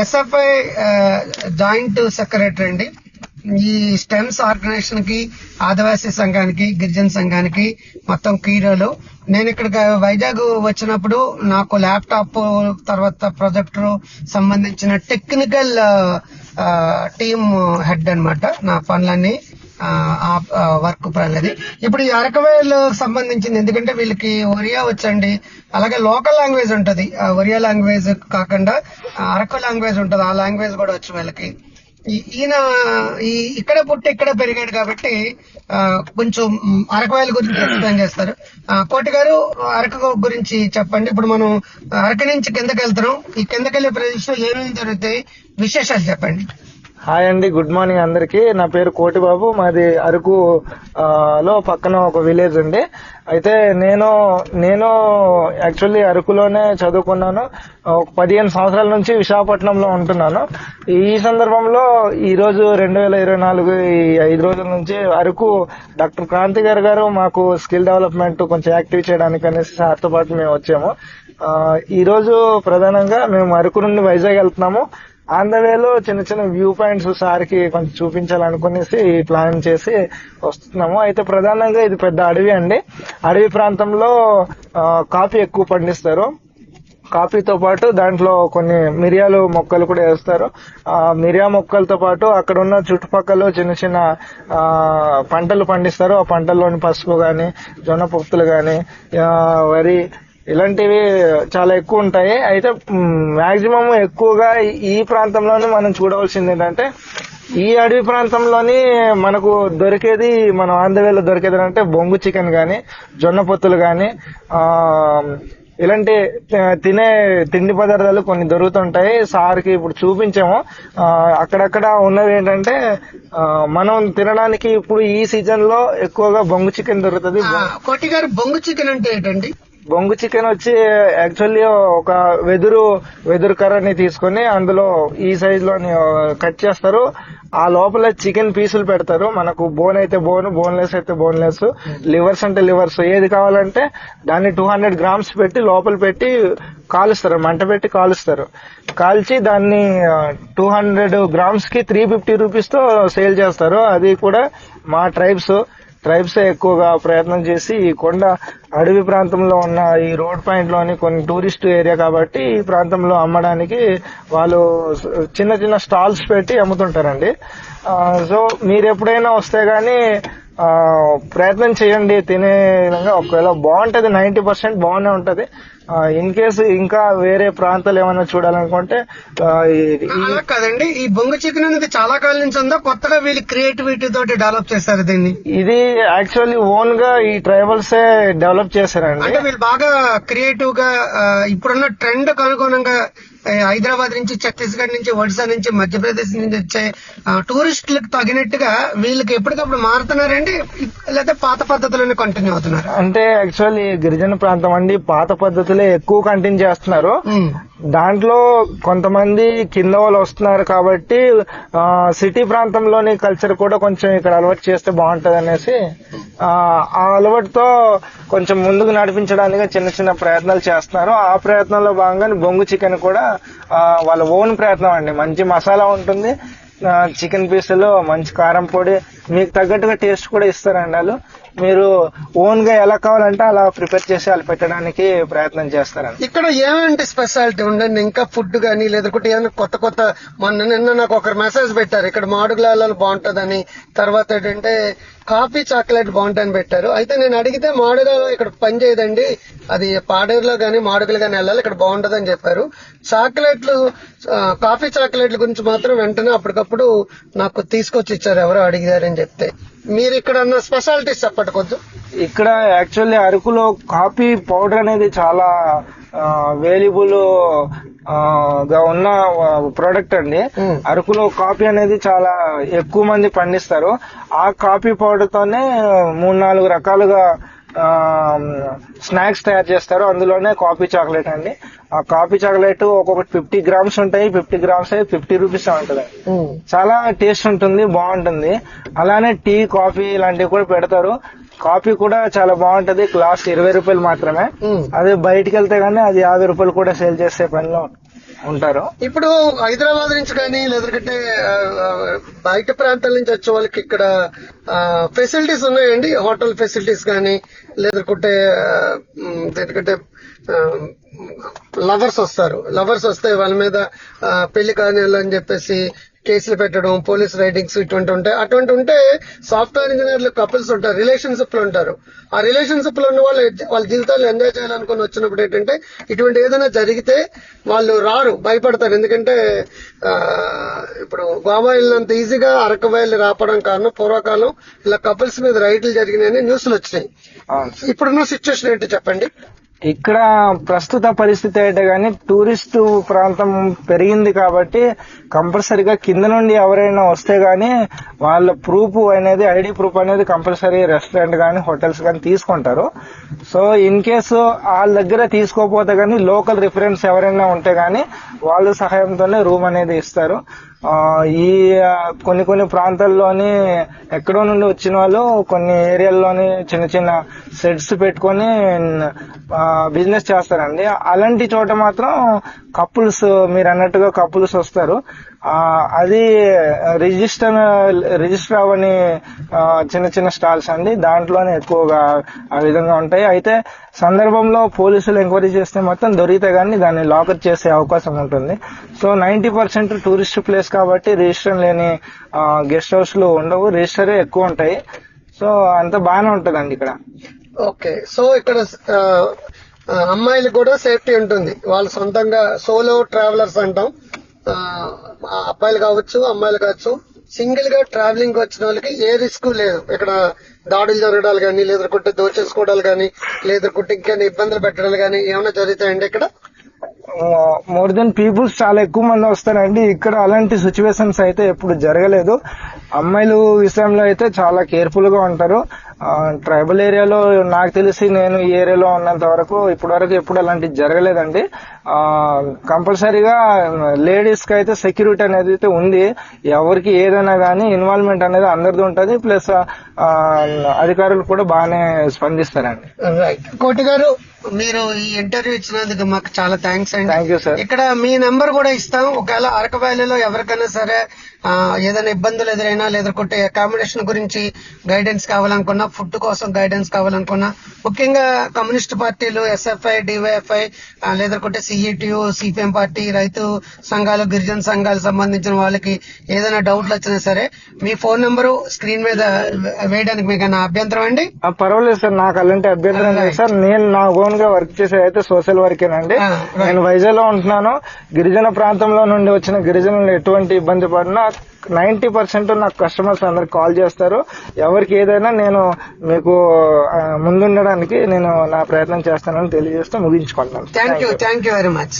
SFI joint secretary అండి. ఈ stems ఆర్గనైజేషన్కి ఆదివాసీ సంఘానికి గిరిజన సంఘానికి మొత్తం కీరోలు నేను ఇక్కడికి వైజాగ్ వచ్చినప్పుడు నాకు ల్యాప్టాప్ తర్వాత ప్రొజెక్టర్ సంబంధించిన టెక్నికల్ టీమ్ హెడ్ అన్నమాట. నా పనులన్నీ వర్క్ అనేది ఇప్పుడు ఈ అరకవేలు సంబంధించింది ఎందుకంటే వీళ్ళకి ఒరియా వచ్చండి. అలాగే లోకల్ లాంగ్వేజ్ ఉంటది. ఆ ఒరియా లాంగ్వేజ్ కాకుండా అరకు లాంగ్వేజ్ ఉంటది. ఆ లాంగ్వేజ్ కూడా వచ్చు వీళ్ళకి. ఈయన ఈ ఇక్కడ పుట్టి ఇక్కడ పెరిగాడు కాబట్టి ఆ, కొంచెం మ్, గురించి ఎక్స్ప్లెయిన్ చేస్తారు. ఆ, కోటి గారు అరకు గురించి చెప్పండి. ఇప్పుడు మనం అరకు నుంచి కిందకి వెళ్తున్నాం. ఈ కిందకి వెళ్ళే ప్రదేశం ఏమేమి జరుగుతాయి? విశేషాలు చెప్పండి. హాయ్ అండి గుడ్ మార్నింగ్ అందరికి. నా పేరు కోటిబాబు మాది అరకు లో పక్కన ఒక విలేజ్ అండి. అయితే నేను నేను యాక్చువల్లీ అరకులోనే చదువుకున్నాను. ఒక పదిహేను సంవత్సరాల నుంచి విశాఖపట్నంలో ఉంటున్నాను. ఈ సందర్భంలో ఈ రోజు రెండు వేల ఇరవై నాలుగు ఈ ఐదు రోజుల నుంచి అరకు డాక్టర్ క్రాంతి గారు గారు మాకు స్కిల్ డెవలప్మెంట్ కొంచెం యాక్టివ్ చేయడానికి అనేసి సార్తో పాటు మేము వచ్చాము. ఈరోజు ఈ రోజు ప్రధానంగా మేము అరకు నుండి వైజాగ్ వెళ్తున్నాము. ఆన్ ద వేలో చిన్న చిన్న వ్యూ పాయింట్స్ సార్కి కొంచెం చూపించాలనుకునేసి ప్లాన్ చేసి వస్తున్నాము అయితే ప్రధానంగా ఇది పెద్ద అడవి అండి అడవి ప్రాంతంలో కాఫీ ఎక్కువ పండిస్తారు కాఫీతో పాటు దాంట్లో కొన్ని మిరియాలు మొక్కలు కూడా వేస్తారు ఆ మిరియా మొక్కలతో పాటు అక్కడ ఉన్న చుట్టుపక్కల చిన్న చిన్న పంటలు పండిస్తారు ఆ పంటల్లోని పసుపు కానీ జొన్న పొత్తులు కానీ వరి ఇలాంటివి చాలా ఎక్కువ ఉంటాయి. అయితే మాక్సిమం ఎక్కువగా ఈ- ప్రాంతంలోనే మనం చూడవలసింది ఏంటంటే ఈ అడవి ప్రాంతంలోని మనకు దొరికేది మనం ఆంధ్రవేలో దొరికేది అంటే బొంగు చికెన్ కానీ జొన్న పొత్తులు కానీ ఆ ఇలాంటి తినే తిండి పదార్థాలు కొన్ని దొరుకుతుంటాయి. సార్కి ఇప్పుడు చూపించాము. అక్కడక్కడ ఉన్నవి ఏంటంటే మనం తినడానికి ఇప్పుడు ఈ సీజన్లో ఎక్కువగా బొంగు చికెన్ దొరుకుతుంది. కోటి గారు బొంగు చికెన్ అంటే ఏంటండి? బొంగు చికెన్ వచ్చి యాక్చువల్లీ ఒక వెదురు వెదురు కర్రని తీసుకొని అందులో ఈ సైజ్లోని కట్ చేస్తారు. ఆ లోపల చికెన్ పీసులు పెడతారు. మనకు బోన్ అయితే బోన్ బోన్లెస్ అయితే బోన్లెస్ లివర్స్ అంటే లివర్స్ ఏది కావాలంటే దాన్ని టూ హండ్రెడ్ గ్రామ్స్ పెట్టి లోపల పెట్టి కాలుస్తారు. మంట పెట్టి కాలుస్తారు. కాల్చి దాన్ని టూ హండ్రెడ్ గ్రామ్స్కి త్రీ ఫిఫ్టీ రూపీస్తో సేల్ చేస్తారు. అది కూడా మా ట్రైబ్స్ ట్రైబ్స్ ఎక్కువగా ప్రయత్నం చేసి ఈ కొండ అడవి ప్రాంతంలో ఉన్న ఈ రోడ్ పాయింట్లోని కొన్ని టూరిస్ట్ ఏరియా కాబట్టి ఈ ప్రాంతంలో అమ్మడానికి వాళ్ళు చిన్న చిన్న స్టాల్స్ పెట్టి అమ్ముతుంటారండి. సో మీరు ఎప్పుడైనా వస్తే గానీ ప్రయత్నం చేయండి తినే విధంగా ఒకవేళ బాగుంటది నైన్టీ పర్సెంట్ బాగానే ఉంటది. ఇన్ కేసు ఇంకా వేరే ప్రాంతాలు ఏమైనా చూడాలనుకుంటే కాదండి ఈ బొంగు చికెన్ అనేది చాలా కాలం నుంచి ఉందా? కొత్తగా వీళ్ళు క్రియేటివిటీ తోటి డెవలప్ చేస్తారు దీన్ని? ఇది యాక్చువల్లీ ఓన్గా ఈ ట్రైబల్సే డెవలప్ చేశారండి. అంటే వీళ్ళు బాగా క్రియేటివ్గా ఇప్పుడున్న ట్రెండ్కు అనుగుణంగా ఆ, హైదరాబాద్ నుంచి ఛత్తీస్గఢ్ నుంచి ఒడిశా నుంచి మధ్యప్రదేశ్ నుంచి వచ్చే టూరిస్టులకు తగినట్టుగా వీళ్ళకి ఎప్పటికప్పుడు మారుతున్నారండి? లేదా పాత పద్ధతులను కంటిన్యూ అవుతున్నారు? అంటే యాక్చువల్లీ గిరిజన ప్రాంతం అండి పాత పద్ధతులే ఎక్కువ కంటిన్యూ చేస్తున్నారు. దాంట్లో కొంతమంది కింద వాళ్ళు వస్తున్నారు కాబట్టి సిటీ ప్రాంతంలోని కల్చర్ కూడా కొంచెం ఇక్కడ అలవాటు చేస్తే బాగుంటుంది అనేసి ఆ అలవాటుతో కొంచెం ముందుకు నడిపించడానికి చిన్న చిన్న ప్రయత్నాలు చేస్తున్నారు. ఆ ప్రయత్నంలో భాగంగా బొంగు చికెన్ కూడా వాళ్ళ ఓన్ ప్రయత్నం అండి. మంచి మసాలా ఉంటుంది. చికెన్ పీసులు మంచి కారం పొడి మీకు తగ్గట్టుగా టేస్ట్ కూడా ఇస్తారండి వాళ్ళు. మీరు ఓన్గా ఎలా కావాలంటే అలా ప్రిపేర్ చేసి వాళ్ళు పెట్టడానికి ప్రయత్నం చేస్తారని ఇక్కడ ఏమంటే స్పెషాలిటీ ఉండండి ఇంకా ఫుడ్ గానీ లేదంటే ఏమైనా కొత్త కొత్త మొన్న నిన్న నాకు ఒకరు మెసేజ్ పెట్టారు ఇక్కడ మాడుగులాలలో బాగుంటుందని. తర్వాత ఏంటంటే కాఫీ చాక్లెట్ బాగుంటుందని పెట్టారు. అయితే నేను అడిగితే మాడుగులలో ఇక్కడ పని చేయదండి. అది పాడేరులో కానీ మాడుగులు గానీ వెళ్ళాలి ఇక్కడ బాగుంటుందని చెప్పారు. చాక్లెట్లు కాఫీ చాక్లెట్ల గురించి మాత్రం వెంటనే అప్పటికప్పుడు నాకు తీసుకొచ్చి ఇచ్చారు ఎవరో అడిగారని చెప్తే. మీరు ఇక్కడ ఉన్న స్పెషాలిటీస్ చెప్పండి కొంచెం. ఇక్కడ యాక్చువల్లీ అరకులో కాఫీ పౌడర్ అనేది చాలా అవైలబుల్గా ఉన్న ప్రోడక్ట్ అండి. అరకులో కాఫీ అనేది చాలా ఎక్కువ మంది పండిస్తారు. ఆ కాఫీ పౌడర్ తోనే మూడు నాలుగు రకాలుగా స్నాక్స్ తయారు చేస్తారు. అందులోనే కాఫీ చాక్లెట్ అండి. ఆ కాఫీ చాక్లెట్ ఒక్కొక్కటి ఫిఫ్టీ గ్రామ్స్ ఉంటాయి. ఫిఫ్టీ గ్రామ్స్ ఫిఫ్టీ రూపీస్ ఉంటుంది చాలా టేస్ట్ ఉంటుంది బాగుంటుంది. అలానే టీ కాఫీ ఇలాంటివి కూడా పెడతారు. కాఫీ కూడా చాలా బాగుంటది. గ్లాస్ ఇరవై రూపాయలు మాత్రమే. అదే బయటికి వెళ్తే గానీ అది యాభై రూపాయలు కూడా సేల్ చేసే పనిలో ఉంది. ఉంటారు. ఇప్పుడు హైదరాబాద్ నుంచి కానీ లేదంటే బయట ప్రాంతాల నుంచి వచ్చే వాళ్ళకి ఇక్కడ ఫెసిలిటీస్ ఉన్నాయండి. హోటల్ ఫెసిలిటీస్ కానీ లేదంటే ఎందుకంటే లవర్స్ వస్తారు. లవర్స్ వస్తే వాళ్ళ మీద పెళ్ళి కాని అని చెప్పేసి కేసులు పెట్టడం పోలీస్ రైడింగ్స్ ఇటువంటి ఉంటాయి. అటువంటి ఉంటే సాఫ్ట్వేర్ ఇంజనీర్లు కపుల్స్ ఉంటారు రిలేషన్షిప్లో ఉంటారు. ఆ రిలేషన్షిప్లో ఉన్న వాళ్ళు వాళ్ళ జీవితాలు ఎంజాయ్ చేయాలనుకుని వచ్చినప్పుడు ఏంటంటే ఇటువంటి ఏదైనా జరిగితే వాళ్ళు రారు భయపడతారు. ఎందుకంటే ఇప్పుడు గోవా వెళ్ళినంత ఈజీగా అరకు వెళ్ళి రాపడం కారణం పూర్వకాలం ఇలా కపుల్స్ మీద రైడ్లు జరిగినాయని న్యూస్లు వచ్చినాయి. ఇప్పుడున్న సిచ్యువేషన్ ఏంటో చెప్పండి? ఇక్కడ ప్రస్తుత పరిస్థితి అయితే కానీ టూరిస్టు ప్రాంతం పెరిగింది కాబట్టి కంపల్సరీగా కింద నుండి ఎవరైనా వస్తే కానీ వాళ్ళ ప్రూఫ్ అనేది ఐడి ప్రూఫ్ అనేది కంపల్సరీ రెస్టారెంట్ కానీ హోటల్స్ కానీ తీసుకుంటారు. సో ఇన్ కేసు వాళ్ళ దగ్గర తీసుకోకపోతే కానీ లోకల్ రిఫరెన్స్ ఎవరైనా ఉంటే కానీ వాళ్ళ సహాయంతోనే రూమ్ అనేది ఇస్తారు. ఈ కొన్ని కొన్ని ప్రాంతాల్లోని ఎక్కడో నుండి వచ్చిన వాళ్ళు కొన్ని ఏరియాల్లోని చిన్న చిన్న సెట్స్ పెట్టుకొని బిజినెస్ చేస్తారండి. అలాంటి చోట మాత్రం కపుల్స్ మీరు అన్నట్టుగా కపుల్స్ వస్తారు. అది రిజిస్టర్ రిజిస్టర్ అవని చిన్న చిన్న స్టాల్స్ అండి. దాంట్లోనే ఎక్కువగా ఆ విధంగా ఉంటాయి. అయితే సందర్భంలో పోలీసులు ఎంక్వైరీ చేస్తే మొత్తం దొరికితే కానీ దాన్ని లాకర్ చేసే అవకాశం ఉంటుంది. So ninety percent tourist place కాబట్టి రిజిస్టర్ లేని గెస్ట్ హౌస్లో ఉండవు. రిజిస్టరే ఎక్కువ ఉంటాయి. సో అంత బాగానే ఉంటదండి ఇక్కడ. ఓకే. సో ఇక్కడ అమ్మాయిలు కూడా సేఫ్టీ ఉంటుంది. వాళ్ళు సొంతంగా సోలో ట్రావెలర్స్ అంటాం. అబ్బాయిలు కావచ్చు అమ్మాయిలు కావచ్చు. సింగిల్గా ట్రావెలింగ్ వచ్చిన వాళ్ళకి ఏ రిస్క్ లేదు. ఇక్కడ దాడులు జరగడాలు కానీ లేదనుకుంటే దోచేసుకోవడాలు కానీ లేదనుకుంటే ఇంకేమైనా ఇబ్బందులు పెట్టడాలు కానీ ఏమైనా జరుగుతాయండి ఇక్కడ? మోర్ దెన్ పీపుల్స్ చాలా ఎక్కువ మంది వస్తారండి. ఇక్కడ అలాంటి సిచ్యువేషన్స్ అయితే ఎప్పుడు జరగలేదు. అమ్మాయిలు విషయంలో అయితే చాలా కేర్ఫుల్గా ఉంటారు. ట్రైబల్ ఏరియాలో నాకు తెలిసి నేను ఈ ఏరియాలో ఉన్నంత వరకు ఇప్పటి వరకు ఎప్పుడు అలాంటివి జరగలేదండి. కంపల్సరీగా లేడీస్కి అయితే సెక్యూరిటీ అనేది అయితే ఉంది. ఎవరికి ఏదైనా కానీ ఇన్వాల్వ్మెంట్ అనేది అందరిది ఉంటుంది. ప్లస్ అధికారులు కూడా బాగానే స్పందిస్తారండి. కోటి గారు మీరు ఈ ఇంటర్వ్యూ ఇచ్చినందుకు మాకు చాలా థ్యాంక్స్ అండి. థ్యాంక్ యూ సార్ ఇక్కడ మీ నెంబర్ కూడా ఇస్తాం. ఒకవేళ అరకు వ్యాలీలో ఎవరికైనా సరే ఏదైనా ఇబ్బందులు ఎదురైనా లేదంటే అకామిడేషన్ గురించి గైడెన్స్ కావాలనుకున్నా ఫుడ్ కోసం గైడెన్స్ కావాలనుకున్నా. ముఖ్యంగా కమ్యూనిస్ట్ పార్టీలు ఎస్ఎఫ్ఐ డివైఎఫ్ఐ లేదంటే సిఈటియు సిపిఎం పార్టీ రైతు సంఘాలు గిరిజన సంఘాలు సంబంధించిన వాళ్ళకి ఏదైనా డౌట్లు వచ్చినా సరే మీ ఫోన్ నెంబరు స్క్రీన్ మీద వేయడానికి మీకు అభ్యంతరం అండి? పర్వాలేదు సార్ నాకు అలాంటి అభ్యంతరం లేదు సార్. నేను నా ఓన్గా వర్క్ చేసేది అయితే సోషల్ వర్కేనండి right. నేను వైజాగ్లో ఉంటున్నాను. గిరిజన ప్రాంతంలో నుండి వచ్చిన గిరిజనులు ఎటువంటి ఇబ్బంది పడినా నైన్టీ పర్సెంట్ నాకు కస్టమర్స్ అందరికి కాల్ చేస్తారు. ఎవరికి ఏదైనా నేను మీకు ముందుండడానికి నేను నా ప్రయత్నం చేస్తానని తెలియజేస్తూ ముగించుకుంటున్నాను. Thank you thank you very much